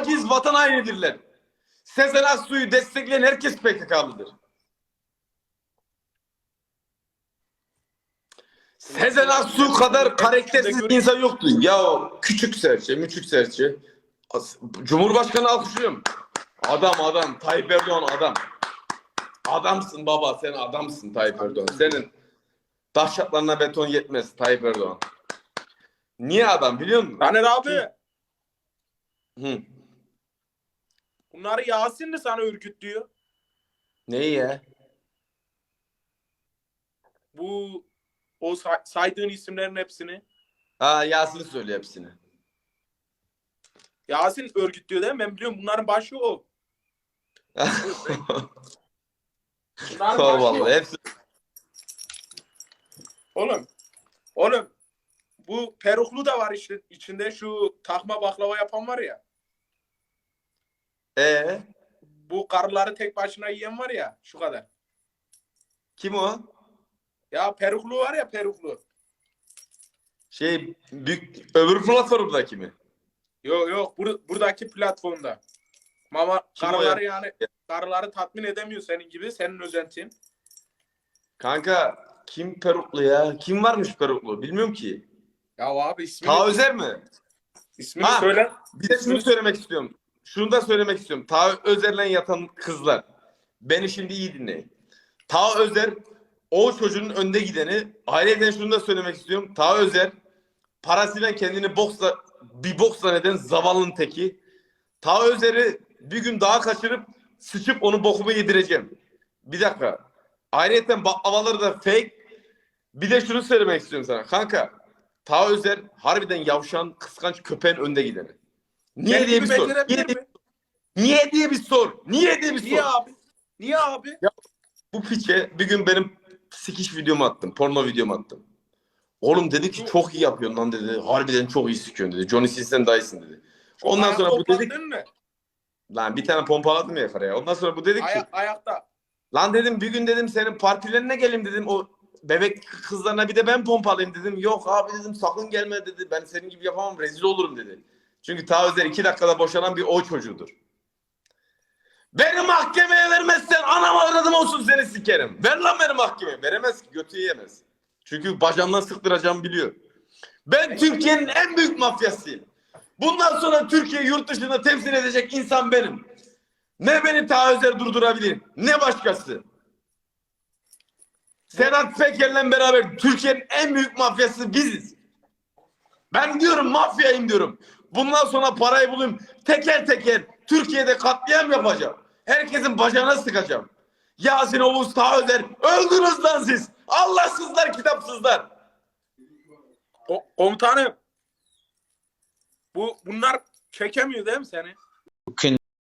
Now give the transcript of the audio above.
aciz vatan hainidirler. Sezen Aksu'yu destekleyen herkes PKK'lıdır. Sezen Aksu kadar karaktersiz insan yoktu. Ya küçük serçe, müçük serçe. Cumhurbaşkanı alkışlıyorum. Adam adam. Tayyip Erdoğan adam. Adamsın baba sen adamsın Tayyip Erdoğan. Senin taşaklarına beton yetmez Tayyip Erdoğan. Niye adam biliyor musun? Taner abi Hı. Bunları Yasin de sana örgütlüyor. Neyi ya? Bu o say- saydığın isimlerin hepsini. Ha Yasin söyle hepsini. Yasin örgütlüyor değil mi? Ben biliyorum bunların başı o. Bunların Tamam başı o. vallahi hepsi. Oğlum. Oğlum. Bu peruklu da var işte içinde şu takma baklava yapan var ya. Ee, Bu karıları tek başına yiyen var ya şu kadar. kim o? Ya peruklu var ya peruklu. Şey büyük öbür platformdaki mi? Yok yok bur- buradaki platformda. Mama Kim o karıları ya? yani karıları tatmin edemiyor senin gibi senin özentin. Kanka kim peruklu ya? Kim varmış peruklu? Bilmiyorum ki. Ya abi ismini, Ta Özer mi? ismini Ha. söyle. Bir de şunu söylemek istiyorum. Şunu da söylemek istiyorum. Ta Özer'le yatan kızlar. Beni şimdi iyi dinleyin. Ta Özer o çocuğun önde gideni. Ayrıca şunu da söylemek istiyorum. Ta Özer parasıyla kendini boksla bir boks zanneden zavallının teki. Ta Özer'i bir gün daha kaçırıp sıçıp onu bokumu yedireceğim. Bir dakika. Ayrıca baklavaları da fake. Bir de şunu söylemek istiyorum sana. Kanka Ta Özer harbiden yavşan, kıskanç köpeğin önde gideni. Niye diye bir sor. Niye, diye- mi? niye diye bir sor. Niye diye bir Niye sor. abi? Niye abi? Bu piçe bir gün benim sikiş videomu attım. Porno videomu attım. Oğlum dedi ki çok iyi yapıyorsun lan dedi. Harbiden çok iyi sikiyorsun dedi. Johnny Sils'ten daha iyisin dedi. Çok Ondan ayak sonra bu dedi topladın mı? lan bir tane pompaladım ya yukarıya. Ondan sonra bu dedi ki Aya- ayakta. lan dedim bir gün dedim senin partilerine geleyim dedim. O bebek kızlarına bir de ben pompalayayım dedim. Yok abi dedim sakın gelme dedi. Ben senin gibi yapamam rezil olurum dedi. Çünkü ta özel iki dakikada boşanan bir o çocuğudur. Beni mahkemeye vermezsen anam aradım olsun seni sikerim. Ver lan beni mahkemeye. Veremez ki götü yiyemez. Çünkü bacağımdan sıktıracağım biliyor. Ben Türkiye'nin en büyük mafyasıyım. Bundan sonra Türkiye yurt dışında temsil edecek insan benim. Ne beni ta özel durdurabilir ne başkası. Sedat Peker'le beraber Türkiye'nin en büyük mafyası biziz. Ben diyorum mafyayım diyorum. Bundan sonra parayı bulayım teker teker Türkiye'de katliam yapacağım. Herkesin bacağına sıkacağım. Yasin Oğuz Ta Özer öldünüz lan siz. Allahsızlar kitapsızlar. Ko- komutanım. Bu bunlar çekemiyor değil mi seni?